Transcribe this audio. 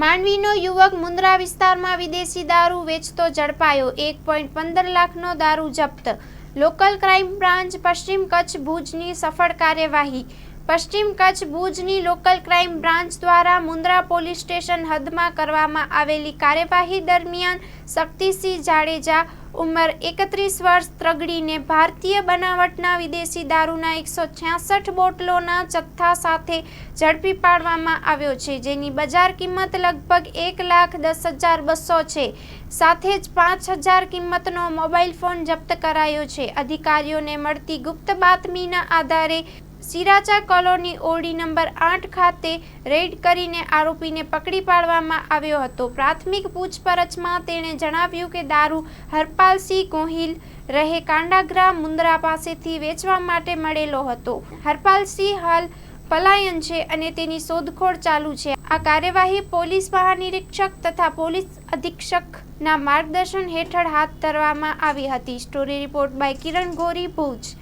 માંડવીનો યુવક મુન્દ્રા વિસ્તારમાં વિદેશી દારૂ વેચતો ઝડપાયો. એક પોઈન્ટ પંદર લાખનો દારૂ જપ્ત. લોકલ ક્રાઇમ બ્રાન્ચ પશ્ચિમ કચ્છ ભુજની સફળ કાર્યવાહી. પશ્ચિમ કચ્છ ભુજની લોકલ ક્રાઇમ બ્રાન્ચ દ્વારા મુન્દ્રા પોલીસ સ્ટેશન હદમાં કરવામાં આવેલી કાર્યવાહી દરમિયાન શક્તિસિંહ જાડેજા ઉંમર એકત્રીસ વર્ષ ત્રગડીને ભારતીય બનાવટના વિદેશી દારૂના એકસો છ્યાસઠ બોટલોના જથ્થા સાથે ઝડપી પાડવામાં આવ્યો છે, જેની બજાર કિંમત લગભગ એક લાખ દસ હજાર બસો છે. સાથે જ પાંચ હજાર કિંમતનો મોબાઈલ ફોન જપ્ત કરાયો છે. અધિકારીઓને મળતી ગુપ્ત બાતમીના આધારે સિરાચા કોલોની ઓડી નંબર આઠ ખાતે રેડ કરીને આરોપીને પકડી પાડવામાં આવ્યો હતો. પ્રાથમિક પૂછપરછમાં તેણે જણાવ્યું કે દારૂ હરપાલસિંહ ગોહિલ રહે કાંડાગ્રા મુન્દ્રા પાસેથી વેચવા માટે મળેલો હતો. હરપાલસિંહ હાલ પલાયન છે અને તેની શોધખોળ ચાલુ છે. આ કાર્યવાહી પોલીસ મહાનિરીક્ષક તથા પોલીસ અધિક્ષકના માર્ગદર્શન હેઠળ હાથ ધરવામાં આવી હતી. Story report by Kiran Gori Bhuj.